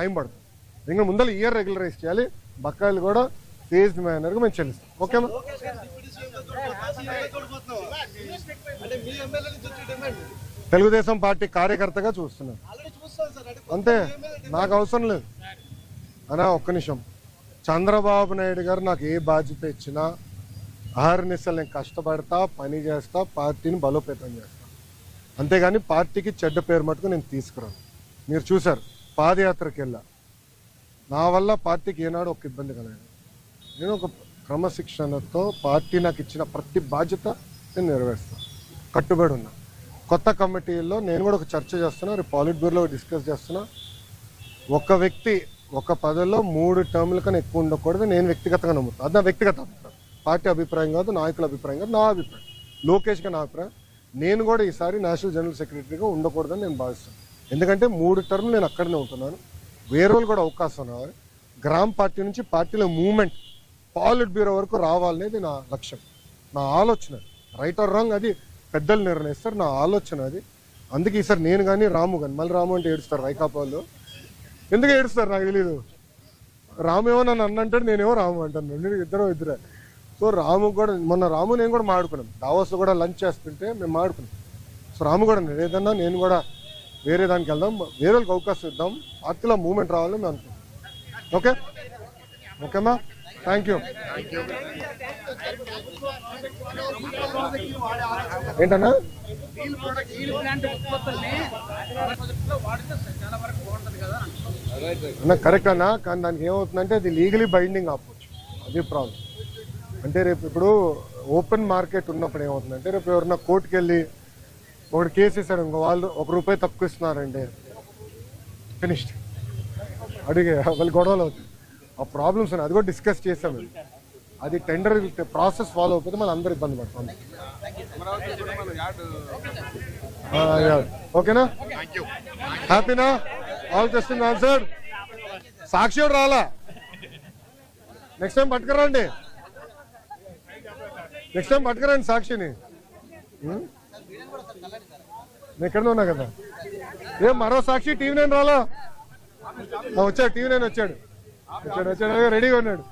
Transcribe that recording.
Time పడుతుంది. ఇంకా ముందర ఇయర్ రెగ్యులరైజ్ చేయాలి. బకాయిలు కూడా ఫేజ్డ్ మేనర్గా మేము చెల్లిస్తాం. డిమాండ్ తెలుగుదేశం పార్టీ కార్యకర్తగా చూస్తున్నాను అంతే. నాకు అవసరం లేదు. అనా ఒక్క నిమిషం. చంద్రబాబు నాయుడు గారు నాకు ఏ బాధ్యత ఇచ్చినా అహర్నిశలు నేను కష్టపడతా పని చేస్తా పార్టీని బలోపేతం చేస్తా. అంతేగాని పార్టీకి చెడ్డ పేరు మటుకు నేను తీసుకురాను. మీరు చూశారు. పాదయాత్రకి వెళ్ళా నా వల్ల పార్టీకి ఏనాడు ఒక ఇబ్బంది కలగదు నేను ఒక క్రమశిక్షణతో పార్టీ నాకు ఇచ్చిన ప్రతి బాధ్యత నేను నెరవేరుస్తాను కట్టుబడి ఉన్నా. కొత్త కమిటీల్లో నేను కూడా ఒక చర్చ చేస్తున్నా రేపు పాలిట్ బ్యూరోలో డిస్కస్ చేస్తున్నా. ఒక వ్యక్తి ఒక పదవిలో మూడు టర్ముల కన్నా ఎక్కువ ఉండకూడదు నేను వ్యక్తిగతంగా నమ్ముతాను అది నా వ్యక్తిగత అభిప్రాయం. పార్టీ అభిప్రాయం కాదు నాయకుల అభిప్రాయం కాదు నా అభిప్రాయం. లోకేష్గా నా అభిప్రాయం. నేను కూడా ఈసారి నేషనల్ జనరల్ సెక్రటరీగా ఉండకూడదని నేను భావిస్తాను ఎందుకంటే మూడు టర్మ్ నేను అక్కడనే ఉంటున్నాను. వేరే వాళ్ళు కూడా అవకాశం రావాలి గ్రామ పార్టీ నుంచి పార్టీలో మూమెంట్ పాలిట్ బ్యూరో వరకు రావాలనేది నా లక్ష్యం నా ఆలోచన. రైట్ ఆర్ రాంగ్ అది పెద్దలు నిర్ణయిస్తారు నా ఆలోచన అది. అందుకే ఈసారి నేను కానీ రాము కానీ మళ్ళీ రాము అంటే ఏడుస్తారు రైకాపాలు. ఎందుకు ఏడుస్తారు నాకు తెలీదు. రాము ఏమో నన్ను అన్నంటాడు నేనేమో రాము అంటాను. నేను ఇద్దరు ఇద్దరే. సో రాము కూడా మొన్న రాము నేను కూడా మాడుకున్నాం. దావోస్ కూడా లంచ్ చేస్తుంటే మేము మాడుకున్నాం. సో రాము కూడా ఏదన్నా నేను కూడా వేరే దానికి వెళ్దాం వేరే వాళ్ళకి అవకాశం ఇద్దాం పార్టీలో మూవ్మెంట్ రావాలని మేము అనుకుంటాం ఓకే? ఓకేమా థ్యాంక్ యూ ఏంటన్నా? అన్న కరెక్ట్ అన్నా కానీ దానికి ఏమవుతుందంటే అది లీగలీ బైండింగ్ ఆపొచ్చు అది ప్రాబ్లం అంటే రేపు ఇప్పుడు ఓపెన్ మార్కెట్ ఉన్నప్పుడు ఏమవుతుందంటే రేపు ఎవరన్నా కోర్టుకెళ్ళి ఒకటి కేసు ఇంకో వాళ్ళు ఒక రూపాయి తక్కువ ఇస్తున్నారండి ఫినిష్డ్ అడిగే వాళ్ళు గొడవలు అవుతాయి. ఆ ప్రాబ్లమ్స్ ఉన్నాయి. అది కూడా డిస్కస్ చేసాం మేము. అది టెండర్ ప్రాసెస్ ఫాలో అయిపోతే మళ్ళీ అందరు ఇబ్బంది పడుతుంది ఓకేనా? హ్యాపీనా ఆల్ క్వశ్చన్ ఆన్సర్ సాక్షి కూడా రాలా? నెక్స్ట్ టైం పట్టుకురండి. నెక్స్ట్ టైం పట్టుకురండి సాక్షిని. Hmm? నేను ఎక్కడ ఉన్నా కదా. ఏ మరో సాక్షి టీవీ నైన్ రాలా? వచ్చాడు టీవీ నైన్ వచ్చాడు. వచ్చాడు వచ్చాడు రెడీగా ఉన్నాడు.